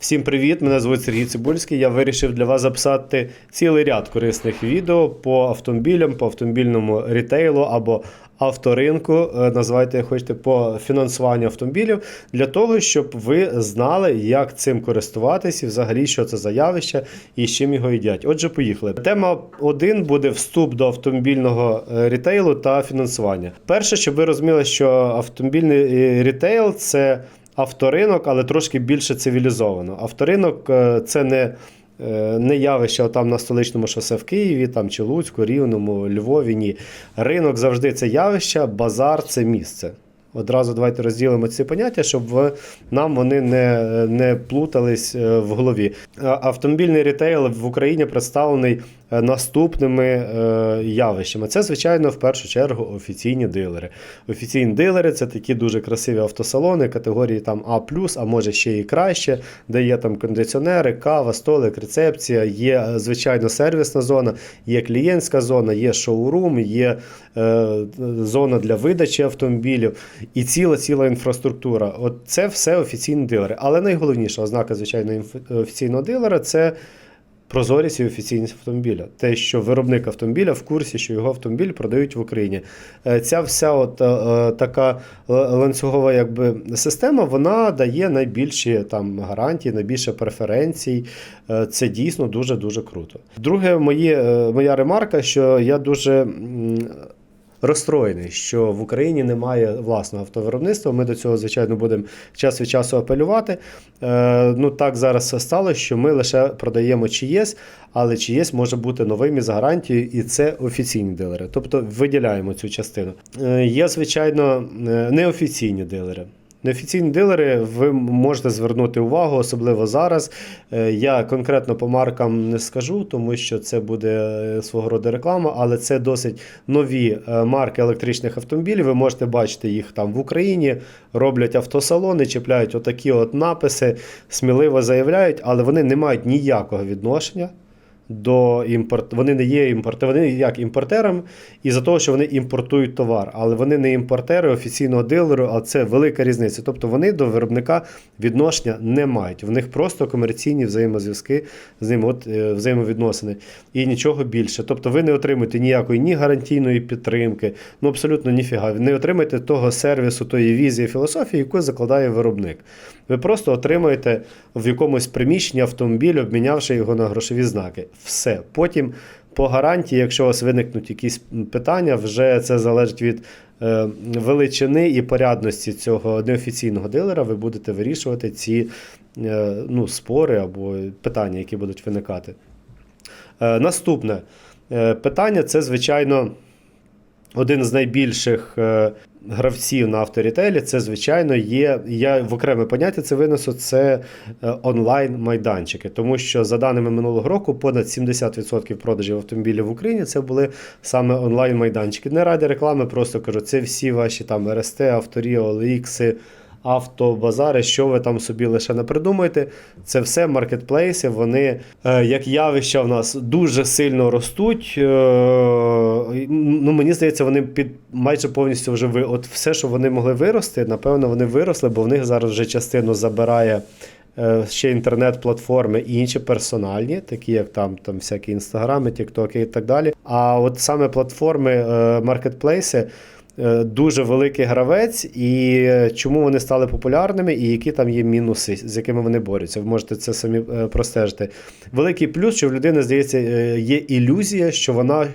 Всім привіт! Мене звуть Сергій Цибульський. Я вирішив для вас записати цілий ряд корисних відео по автомобілям, по автомобільному рітейлу або авторинку. е, Називайте як хочете по фінансуванню автомобілів для того, щоб ви знали, як цим користуватись і взагалі що це за явище і з чим його їдять. Отже, поїхали. Тема 1 буде вступ до автомобільного е, рітейлу та фінансування. Перше, щоб ви розуміли, що автомобільний е, рітейл це авторинок, але трошки більше цивілізовано. Авторинок е, це не, е, не явище там на столичному шосе в Києві, там, чи Луцьку, Рівному, Львові. Ні. Ринок завжди це явище, базар це місце. Одразу давайте розділимо ці поняття, щоб нам вони не, не плутались е, в голові. Автомобільний рітейл в Україні представлений наступними е, явищами. Це, звичайно, в першу чергу офіційні дилери. Офіційні дилери це такі дуже красиві автосалони категорії там А, а може ще і краще, де є там кондиціонери, кава, столик, рецепція, є е, звичайно сервісна зона, є клієнтська зона, є шоурум, є е, зона для видачі автомобілів і ціла ціла інфраструктура. От це все офіційні дилери. Але найголовніша ознака, звичайно, офіційного дилера це. Прозорість і офіційність автомобіля. Те, що виробник автомобіля в курсі, що його автомобіль продають в Україні. Е, Ця вся от, е, е, така ланцюгова якби, система вона дає найбільші там, гарантії, найбільше преференцій. Це дійсно дуже-дуже круто. Друге, мої, моя ремарка, що я дуже. Розстроєний, що в Україні немає власного автовиробництва. Ми до цього, звичайно, будемо час від часу апелювати. Е, ну так зараз стало, що ми лише продаємо чиєсь, але чиєсь може бути новим із гарантією, і це офіційні дилери. Тобто виділяємо цю частину. Е, є, звичайно, е, неофіційні дилери. Неофіційні дилери, ви можете звернути увагу, особливо зараз. Е, Я конкретно по маркам не скажу, тому що це буде е, свого роду реклама, але це досить нові е, марки електричних автомобілів. Ви можете бачити їх там в Україні, роблять автосалони, чіпляють отакі от написи, сміливо заявляють, але вони не мають ніякого відношення до імпорт. Вони не є імпорт... вони як імпортером і за того, що вони імпортують товар, але вони не імпортери офіційного дилеру, а це велика різниця. Тобто вони до виробника відношення не мають. В них просто комерційні взаємозв'язки з ним, от е, взаємовідносини і нічого більше. Тобто ви не отримуєте ніякої ні гарантійної підтримки, ну абсолютно ніфіга. Не отримаєте того сервісу, тої візії, філософії, яку закладає виробник. Ви просто отримаєте в якомусь приміщенні автомобіль, обмінявши його на грошові знаки. Все. Потім по гарантії, якщо у вас виникнуть якісь питання, вже це залежить від е, величини і порядності цього неофіційного дилера, ви будете вирішувати ці е, ну, спори або питання, які будуть виникати. Е, наступне питання це, звичайно, один з найбільших е, гравців на авторітейлі. Це, звичайно, є. Я в окреме поняття це винесу. Це е, онлайн-майданчики. Тому що за даними минулого року, понад 70% продажів автомобілів в Україні це були саме онлайн-майданчики. Не ради реклами, просто кажу, це всі ваші там РСТ, авторі, OLX, автобазари, що ви там собі лише не придумаєте. Це все маркетплейси, вони е, як явища в нас дуже сильно ростуть. Е, ну, мені здається, вони під майже повністю вже ви. От все, що вони могли вирости, напевно, вони виросли, бо в них зараз вже частину забирає. е, Ще інтернет-платформи і інші персональні, такі як там, там всякі інстаграми, тіктоки і так далі. А от саме платформи, маркетплейси, дуже великий гравець, і е, чому вони стали популярними, і які там є мінуси, з якими вони борються. Ви можете це самі е, простежити. Великий плюс, що в людини, здається, е, є ілюзія, що вона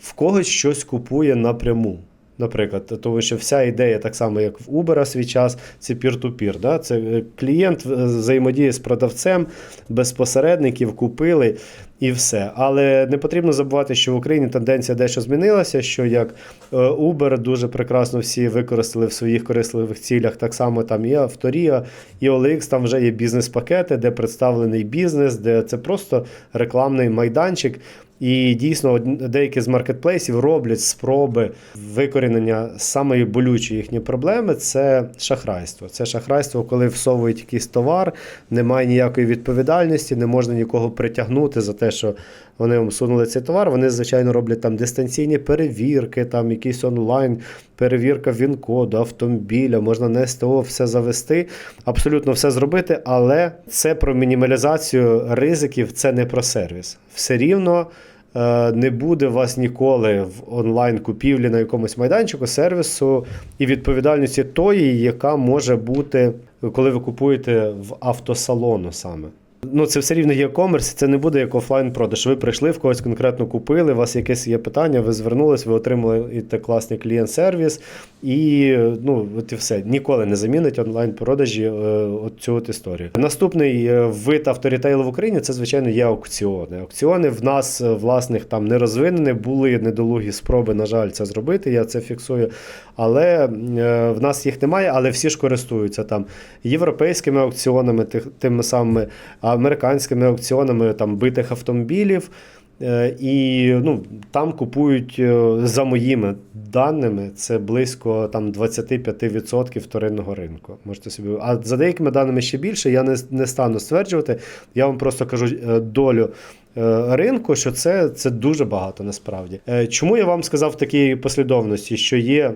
в когось щось купує напряму. Наприклад, тому що вся ідея, так само як в Uber свій час, це peer-to-peer. Да? Це е, клієнт е, взаємодіє з продавцем, без посередників купили і все. Але не потрібно забувати, що в Україні тенденція дещо змінилася, що як е, Uber дуже прекрасно всі використали в своїх корисливих цілях, так само там і Авторія, і OLX, там вже є бізнес-пакети, де представлений бізнес, де це просто рекламний майданчик. І дійсно деякі з маркетплейсів роблять спроби викорінення самої болючої їхньої проблеми це шахрайство. Це шахрайство, коли всовують якийсь товар, немає ніякої відповідальності, не можна нікого притягнути за те, що вони вам сунули цей товар. Вони, звичайно, роблять там дистанційні перевірки, там якісь онлайн перевірка він-коду, автомобіля, можна на СТО все завести, абсолютно все зробити, але це про мінімалізацію ризиків, це не про сервіс. Все рівно. е, Не буде вас ніколи в онлайн купівлі на якомусь майданчику сервісу і відповідальності тої, яка може бути, коли ви купуєте в автосалону саме. Ну, це все рівно є комерс, це не буде як офлайн продаж. Ви прийшли в когось конкретно купили, у вас якесь є питання, ви звернулись, ви отримали і те класний клієнт-сервіс, і ну, от і все. Ніколи не замінить онлайн-продажі е, цю от історію. Наступний е, вид авторітейлу в Україні це, звичайно, є аукціони. Аукціони в нас е, власних там не розвинені, були недолугі спроби, на жаль, це зробити. Я це фіксую. Але в нас їх немає, але всі ж користуються там європейськими аукціонами, тими самими американськими аукціонами там битих автомобілів. Е, І ну, там купують, е, за моїми даними, це близько там, 25% вторинного ринку. Можете собі. А за деякими даними ще більше, я не, не стану стверджувати. Я вам просто кажу е, долю ринку, що це, це дуже багато насправді. Чому я вам сказав в такій послідовності, що є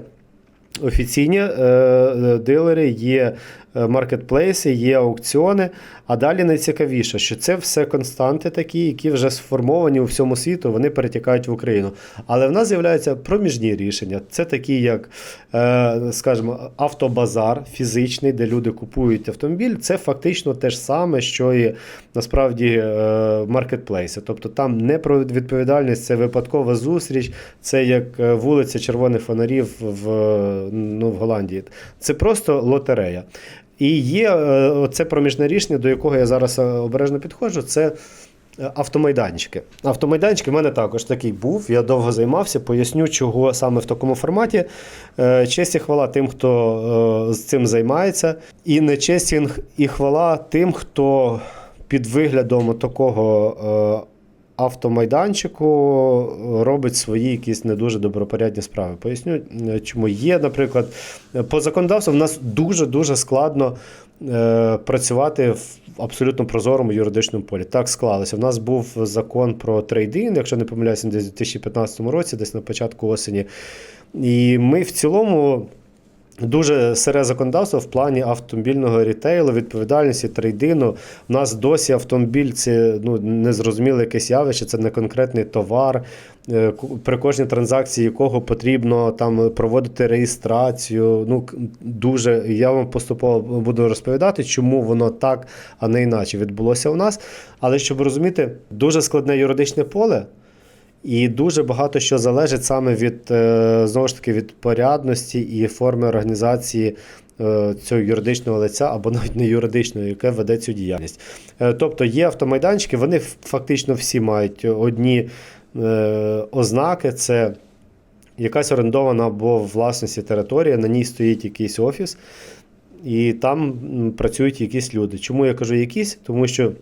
офіційні е, дилери, є маркетплейси, є аукціони. А далі найцікавіше, що це все константи такі, які вже сформовані у всьому світу, вони перетікають в Україну. Але в нас з'являються проміжні рішення. Це такі, як, е, скажімо, автобазар фізичний, де люди купують автомобіль. Це фактично те ж саме, що і насправді е, маркетплейси. Тобто там не про відповідальність, це випадкова зустріч, це як е, вулиця червоних фонарів в, е, ну, в Голландії. Це просто лотерея. І є е, це проміжне рішення, до якого я зараз е, обережно підходжу. Це е, автомайданчики. Автомайданчики в мене також такий був. Я довго займався. Поясню, чого саме в такому форматі. Честь і хвала тим, хто з цим займається, і не честь і хвала тим, хто під виглядом такого. Е, Автомайданчику робить свої якісь не дуже добропорядні справи. Поясню, е, чому є, наприклад, е, по законодавству в нас дуже дуже складно е, працювати в абсолютно прозорому юридичному полі. Так склалося. У нас був закон про трейдинг, якщо не помиляюся, десь у 2015 році, десь на початку осені. І ми в цілому. Дуже сире законодавство в плані автомобільного рітейлу, відповідальності, трейдину. У нас досі автомобіль це ну, незрозуміле якесь явище, це не конкретний товар, е, при кожній транзакції якого потрібно там проводити реєстрацію. Ну, дуже я вам поступово буду розповідати, чому воно так, а не іначе відбулося у нас. Але щоб розуміти, дуже складне юридичне поле. І дуже багато що залежить саме від е, знову ж таки від порядності і форми організації е, цього юридичного лиця або навіть не юридичного, яке веде цю діяльність. Е, Тобто є автомайданчики, вони фактично всі мають одні ознаки: це якась орендована або в власності територія, на ній стоїть якийсь офіс, і там працюють якісь люди. Чому я кажу якісь? Тому що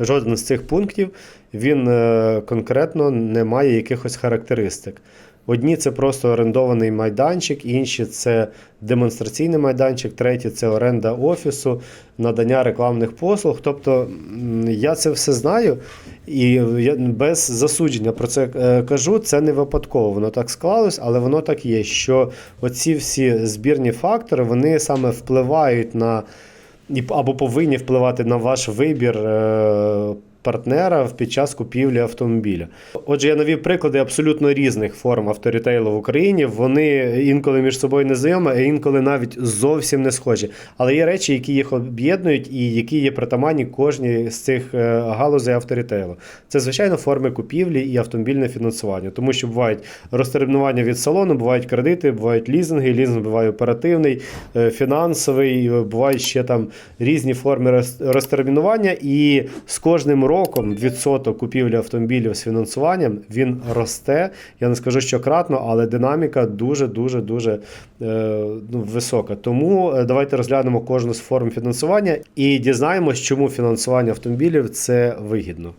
жоден з цих пунктів він е, конкретно не має якихось характеристик. Одні це просто орендований майданчик, інші це демонстраційний майданчик, треті це оренда офісу, надання рекламних послуг. Тобто я це все знаю і я без засудження про це е, кажу. Це не випадково, воно так склалось, але воно так є. Що оці всі збірні фактори вони саме впливають на або повинні впливати на ваш вибір е, партнера під час купівлі автомобіля. Отже, я навів приклади абсолютно різних форм авторітейлу в Україні. Вони інколи між собою не знайомі, а інколи навіть зовсім не схожі. Але є речі, які їх об'єднують і які є притаманні кожній з цих е, галузей авторітейлу. Це, звичайно, форми купівлі і автомобільне фінансування, тому що бувають розтермінування від салону, бувають кредити, бувають лізинги, лізинг буває оперативний, е, фінансовий, бувають ще там різні форми розтермінування, і з кожним роком відсоток купівлі автомобілів з фінансуванням він росте. Я не скажу, що кратно, але динаміка дуже дуже дуже е, ну, висока. Тому е, давайте розглянемо кожну з форм фінансування і дізнаємось, чому фінансування автомобілів це вигідно.